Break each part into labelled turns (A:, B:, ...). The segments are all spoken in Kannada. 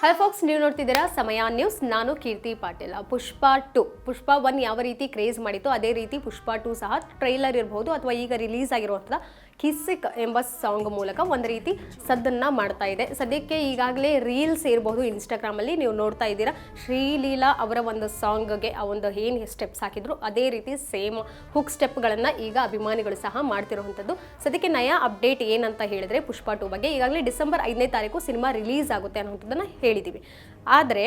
A: ಹಲೋ ಫೋಕ್ಸ್ ನೀವು ನೋಡ್ತಿದ್ದೀರಾ ಸಮಯ ನ್ಯೂಸ್ ನಾನು ಕೀರ್ತಿ ಪಾಟೀಲ್. ಪುಷ್ಪ ಟು. ಪುಷ್ಪ ಒನ್ ಯಾವ ರೀತಿ ಕ್ರೇಜ್ ಮಾಡಿತ್ತು ಅದೇ ರೀತಿ ಪುಷ್ಪ ಟು ಸಹ ಟ್ರೈಲರ್ ಇರಬಹುದು ಅಥವಾ ಈಗ ರಿಲೀಸ್ ಆಗಿರುವಂಥದ್ದು ಕಿಸಿಕ್ ಎಂಬ ಸಾಂಗ್ ಮೂಲಕ ಒಂದು ರೀತಿ ಸದ್ದನ್ನು ಮಾಡ್ತಾ ಇದೆ. ಸದ್ಯಕ್ಕೆ ಈಗಾಗಲೇ ರೀಲ್ಸ್ ಇರಬಹುದು ಇನ್ಸ್ಟಾಗ್ರಾಮಲ್ಲಿ ನೀವು ನೋಡ್ತಾ ಇದ್ದೀರಾ. ಶ್ರೀಲೀಲಾ ಅವರ ಒಂದು ಸಾಂಗ್ಗೆ ಆ ಒಂದು ಏನು ಸ್ಟೆಪ್ಸ್ ಹಾಕಿದ್ರು, ಅದೇ ರೀತಿ ಸೇಮ್ ಹುಕ್ ಸ್ಟೆಪ್ಗಳನ್ನು ಈಗ ಅಭಿಮಾನಿಗಳು ಸಹ ಮಾಡ್ತಿರುವಂಥದ್ದು ಸದ್ಯಕ್ಕೆ ನಯ ಅಪ್ಡೇಟ್ ಏನಂತ ಹೇಳಿದ್ರೆ ಪುಷ್ಪಾ ಟು ಬಗ್ಗೆ. ಈಗಾಗಲೇ ಡಿಸೆಂಬರ್ ಐದನೇ ತಾರೀಕು ಸಿನಿಮಾ ರಿಲೀಸ್ ಆಗುತ್ತೆ ಅನ್ನೋಂಥದ್ದನ್ನು ಹೇಳಿದ್ದೀವಿ ಆದರೆ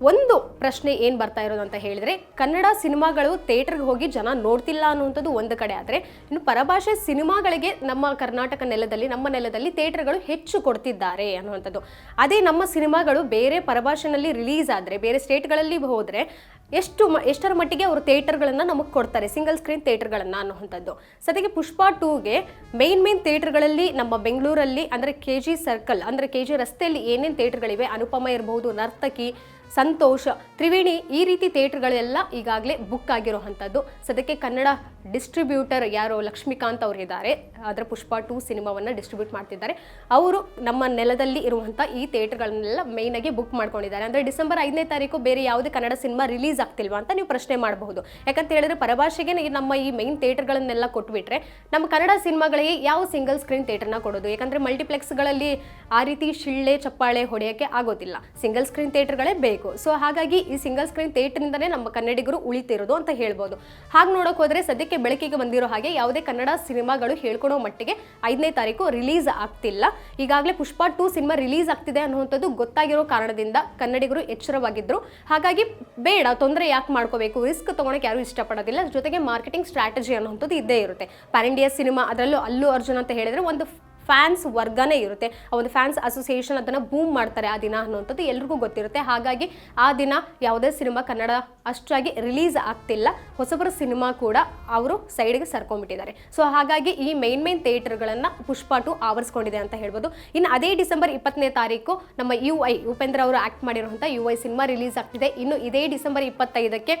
A: ಒಂದು ಪ್ರಶ್ನೆ ಏನು ಬರ್ತಾ ಇರೋದು ಅಂತ ಹೇಳಿದ್ರೆ, ಕನ್ನಡ ಸಿನಿಮಾಗಳು ಥಿಯೇಟರ್ಗೆ ಹೋಗಿ ಜನ ನೋಡ್ತಿಲ್ಲ ಅನ್ನುವಂಥದ್ದು ಒಂದು ಕಡೆ ಆದರೆ, ಇನ್ನು ಪರಭಾಷೆ ಸಿನಿಮಾಗಳಿಗೆ ನಮ್ಮ ಕರ್ನಾಟಕ ನೆಲದಲ್ಲಿ, ನಮ್ಮ ನೆಲದಲ್ಲಿ ಥಿಯೇಟರ್ಗಳು ಹೆಚ್ಚು ಕೊಡ್ತಿದ್ದಾರೆ ಅನ್ನುವಂಥದ್ದು. ಅದೇ ನಮ್ಮ ಸಿನಿಮಾಗಳು ಬೇರೆ ಪರಭಾಷೆನಲ್ಲಿ ರಿಲೀಸ್ ಆದರೆ, ಬೇರೆ ಸ್ಟೇಟ್ಗಳಲ್ಲಿ ಹೋದರೆ ಎಷ್ಟು ಮ, ಎಷ್ಟರ ಮಟ್ಟಿಗೆ ಅವರು ಥಿಯೇಟರ್ಗಳನ್ನು ನಮಗೆ ಕೊಡ್ತಾರೆ, ಸಿಂಗಲ್ ಸ್ಕ್ರೀನ್ ಥಿಯೇಟರ್ಗಳನ್ನು ಅನ್ನುವಂಥದ್ದು. ಸದ್ಯಕ್ಕೆ ಪುಷ್ಪ ಟೂಗೆ ಮೇನ್ ಮೇನ್ ಥಿಯೇಟರ್ಗಳಲ್ಲಿ ನಮ್ಮ ಬೆಂಗಳೂರಲ್ಲಿ ಅಂದರೆ ಕೆ ಜಿ ಸರ್ಕಲ್ ಅಂದರೆ ಕೆ ಜಿ ರಸ್ತೆಯಲ್ಲಿ ಏನೇನು ಥಿಯೇಟರ್ಗಳಿವೆ, ಅನುಪಮ ಇರಬಹುದು ನರ್ತಕಿ ಸಂತೋಷ. ತ್ರಿವೇಣಿ ಈ ರೀತಿ ಥಿಯೇಟ್ರ್ಗಳೆಲ್ಲ ಈಗಾಗಲೇ ಬುಕ್ ಆಗಿರೋವಂಥದ್ದು. ಸದ್ಯಕ್ಕೆ ಕನ್ನಡ ಡಿಸ್ಟ್ರಿಬ್ಯೂಟರ್ ಯಾರು ಲಕ್ಷ್ಮೀಕಾಂತ್ ಅವರು ಇದ್ದಾರೆ. ಅದರ ಪುಷ್ಪ ಟು ಸಿನಿಮಾವನ್ನು ಡಿಸ್ಟ್ರಿಬ್ಯೂಟ್ ಮಾಡ್ತಿದ್ದಾರೆ. ಅವರು ನಮ್ಮ ನೆಲದಲ್ಲಿ ಇರುವಂಥ ಈ ಥಿಯೇಟ್ರ್ಗಳನ್ನೆಲ್ಲ ಮೇಯ್ನಾಗಿ ಬುಕ್ ಮಾಡ್ಕೊಂಡಿದ್ದಾರೆ. ಅಂದರೆ ಡಿಸೆಂಬರ್ ಐದನೇ ತಾರೀಕು ಬೇರೆ ಯಾವುದೇ ಕನ್ನಡ ಸಿನಿಮಾ ರಿಲೀಸ್ ಆಗ್ತಿಲ್ವಾ ಅಂತ ನೀವು ಪ್ರಶ್ನೆ ಮಾಡಬಹುದು. ಯಾಕಂತ ಹೇಳಿದ್ರೆ ಪರಭಾಷೆಗೆ ನಮ್ಮ ಈ ಮೈನ್ ಥಿಯೇಟರ್ಗಳನ್ನೆಲ್ಲ ಕೊಟ್ಬಿಟ್ರೆ ನಮ್ಮ ಕನ್ನಡ ಸಿನಿಮಾಗಳಿಗೆ ಯಾವ ಸಿಂಗಲ್ ಸ್ಕ್ರೀನ್ ಥಿಯೇಟರ್ನ ಕೊಡೋದು? ಯಾಕಂದರೆ ಮಲ್ಟಿಪ್ಲೆಕ್ಸ್ಗಳಲ್ಲಿ ಆ ರೀತಿ ಶಿಳ್ಳೆ, ಚಪ್ಪಾಳೆ ಹೊಡೆಯೋಕ್ಕೆ ಆಗೋದಿಲ್ಲ. ಸಿಂಗಲ್ ಸ್ಕ್ರೀನ್ ಥಿಯೇಟರ್ಗಳೇ ಬೇಕು. ಸೊ ಹಾಗಾಗಿ ಈ ಸಿಂಗಲ್ ಸ್ಕ್ರೀನ್ ಥಿಯೇಟರ್ನಿಂದನೇ ನಮ್ಮ ಕನ್ನಡಿಗರು ಉಳಿತಿರೋದು ಅಂತ ಹೇಳ್ಬೋದು. ಹಾಗೆ ನೋಡೋಕೆ ಹೋದರೆ ಸದ್ಯಕ್ಕೆ ಬೆಳಕಿಗೆ ಬಂದಿರೋ ಹಾಗೆ ಯಾವುದೇ ಕನ್ನಡ ಸಿನಿಮಾಗಳು ಹೇಳ್ಕೊಡೋ ಮಟ್ಟಿಗೆ ಐದನೇ ತಾರೀಕು ರಿಲೀಸ್ ಆಗ್ತಿಲ್ಲ. ಈಗಾಗಲೇ ಪುಷ್ಪ ಟು ಸಿನಿಮಾ ರಿಲೀಸ್ ಆಗ್ತಿದೆ ಅನ್ನುವಂಥದ್ದು ಗೊತ್ತಾಗಿರೋ ಕಾರಣದಿಂದ ಕನ್ನಡಿಗರು ಎಚ್ಚರವಾಗಿದ್ದರು ಹಾಗಾಗಿ ಬೇಡ, ತೊಂದರೆ ಯಾಕೆ ಮಾಡ್ಕೋಬೇಕು? ರಿಸ್ಕ್ ತೊಗೊಳಕ್ಕೆ ಯಾರು ಇಷ್ಟಪಡೋದಿಲ್ಲ. ಜೊತೆಗೆ ಮಾರ್ಕೆಟಿಂಗ್ ಸ್ಟ್ರಾಟಜಿ ಅನ್ನುವಂಥದ್ದು ಇದ್ದೇ ಇರುತ್ತೆ. ಪ್ಯಾನ್ ಸಿನಿಮಾ ಅದರಲ್ಲೂ ಅಲ್ಲೂ ಅರ್ಜುನ್ ಅಂತ ಹೇಳಿದ್ರೆ ಒಂದು ಫ್ಯಾನ್ಸ್ ವರ್ಗನೇ ಇರುತ್ತೆ. ಆ ಒಂದು ಫ್ಯಾನ್ಸ್ ಅಸೋಸಿಯೇಷನ್ ಅದನ್ನು ಬೂಮ್ ಮಾಡ್ತಾರೆ ಆ ದಿನ ಅನ್ನುವಂಥದ್ದು ಎಲ್ರಿಗೂ ಗೊತ್ತಿರುತ್ತೆ. ಹಾಗಾಗಿ ಆ ದಿನ ಯಾವುದೇ ಸಿನಿಮಾ ಕನ್ನಡ ಅಷ್ಟಾಗಿ ರಿಲೀಸ್ ಆಗ್ತಿಲ್ಲ. ಹೊಸಬರ ಸಿನಿಮಾ ಕೂಡ ಅವರು ಸೈಡ್ಗೆ ಸರ್ಕೊಂಡ್ಬಿಟ್ಟಿದ್ದಾರೆ. ಸೊ, ಹಾಗಾಗಿ ಈ ಮೈನ್ ಮೈನ್ ಥಿಯೇಟರ್ಗಳನ್ನು ಪುಷ್ಪ ಟು ಆವರಿಸ್ಕೊಂಡಿದೆ ಅಂತ ಹೇಳ್ಬೋದು. ಇನ್ನು ಅದೇ ಡಿಸೆಂಬರ್ ಇಪ್ಪತ್ತನೇ ತಾರೀಕು ನಮ್ಮ ಯು ಐ ಉಪೇಂದ್ರ ಅವರು ಆ್ಯಕ್ಟ್ ಮಾಡಿರುವಂಥ ಯು ಐ ಸಿನಿಮಾ ರಿಲೀಸ್ ಆಗ್ತಿದೆ. ಇನ್ನು ಇದೇ ಡಿಸೆಂಬರ್ ಇಪ್ಪತ್ತೈದಕ್ಕೆ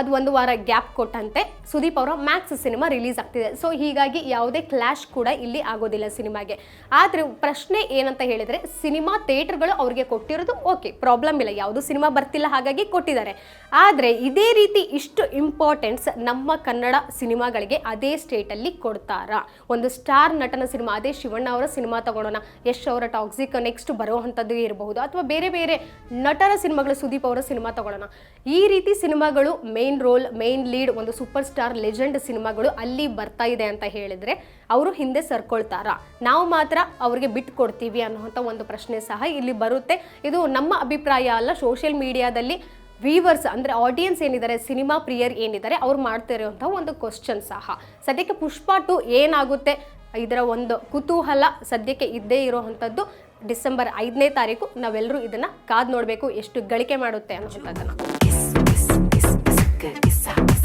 A: ಅದು ಒಂದು ವಾರ ಗ್ಯಾಪ್ ಕೊಟ್ಟಂತೆ. ಸುದೀಪ್ ಅವರ ಮ್ಯಾಕ್ಸ್ ಸಿನಿಮಾ ರಿಲೀಸ್ ಆಗ್ತಿದೆ. ಸೊ ಹೀಗಾಗಿ ಯಾವುದೇ ಕ್ಲಾಶ್ ಕೂಡ ಇಲ್ಲಿ ಆಗೋದಿಲ್ಲ ಸಿನಿಮಾಗೆ. ಆದರೆ ಪ್ರಶ್ನೆ ಏನಂತ ಹೇಳಿದರೆ, ಸಿನಿಮಾ ಥಿಯೇಟರ್ಗಳು ಅವರಿಗೆ ಕೊಟ್ಟಿರೋದು ಓಕೆ ಪ್ರಾಬ್ಲಮ್ ಇಲ್ಲ. ಯಾವುದು ಸಿನಿಮಾ ಬರ್ತಿಲ್ಲ ಹಾಗಾಗಿ ಕೊಟ್ಟಿದ್ದಾರೆ. ಆದರೆ ಇದೇ ರೀತಿ ಇಷ್ಟು ಇಂಪಾರ್ಟೆನ್ಸ್ ನಮ್ಮ ಕನ್ನಡ ಸಿನಿಮಾಗಳಿಗೆ ಅದೇ ಸ್ಟೇಟಲ್ಲಿ ಕೊಡ್ತಾರಾ? ಒಂದು ಸ್ಟಾರ್ ನಟನ ಸಿನಿಮಾ, ಅದೇ ಶಿವಣ್ಣ ಅವರ ಸಿನಿಮಾ ತಗೊಳ್ಳೋಣ ಯಶ್ ಅವರ ಟಾಕ್ಸಿಕ್ ನೆಕ್ಸ್ಟ್ ಬರುವಂಥದ್ದು ಇರಬಹುದು. ಅಥವಾ ಬೇರೆ ಬೇರೆ ನಟರ ಸಿನಿಮಾಗಳು ಸುದೀಪ್ ಅವರ ಸಿನಿಮಾ ತಗೊಳ್ಳೋಣ ಈ ರೀತಿ ಸಿನಿಮಾಗಳು ಮೇನ್ ರೋಲ್ ಮೇನ್ ಲೀಡ್ ಒಂದು ಸೂಪರ್ ಸ್ಟಾರ್ ಲೆಜೆಂಡ್ ಸಿನಿಮಾಗಳು ಅಲ್ಲಿ ಬರ್ತಾ ಇದೆ ಅಂತ ಹೇಳಿದ್ರೆ ಅವರು ಹಿಂದೆ ಸರ್ಕೊಳ್ತಾರಾ? ನಾವು ಮಾತ್ರ ಅವ್ರಿಗೆ ಬಿಟ್ಟು ಕೊಡ್ತೀವಿ ಅನ್ನುವಂಥ ಒಂದು ಪ್ರಶ್ನೆ ಸಹ ಇಲ್ಲಿ ಬರುತ್ತೆ. ಇದು ನಮ್ಮ ಅಭಿಪ್ರಾಯ ಅಲ್ಲ ಸೋಷಿಯಲ್ ಮೀಡಿಯಾದಲ್ಲಿ ವೀವರ್ಸ್ ಅಂದರೆ ಆಡಿಯನ್ಸ್ ಏನಿದ್ದಾರೆ ಸಿನಿಮಾ ಪ್ರಿಯರ್ ಏನಿದ್ದಾರೆ, ಅವ್ರು ಮಾಡ್ತಿರೋಂಥ ಒಂದು ಕ್ವಶನ್ ಸಹ. ಸದ್ಯಕ್ಕೆ ಪುಷ್ಪ ಟು ಏನಾಗುತ್ತೆ? ಇದರ ಒಂದು ಕುತೂಹಲ ಸದ್ಯಕ್ಕೆ ಇದ್ದೇ ಇರೋವಂಥದ್ದು ಡಿಸೆಂಬರ್ ಐದನೇ ತಾರೀಕು ನಾವೆಲ್ಲರೂ ಇದನ್ನು ಕಾದು ನೋಡಬೇಕು, ಎಷ್ಟು ಗಳಿಕೆ ಮಾಡುತ್ತೆ ಅನ್ನೋಂಥದ್ದನ್ನು
B: It's up.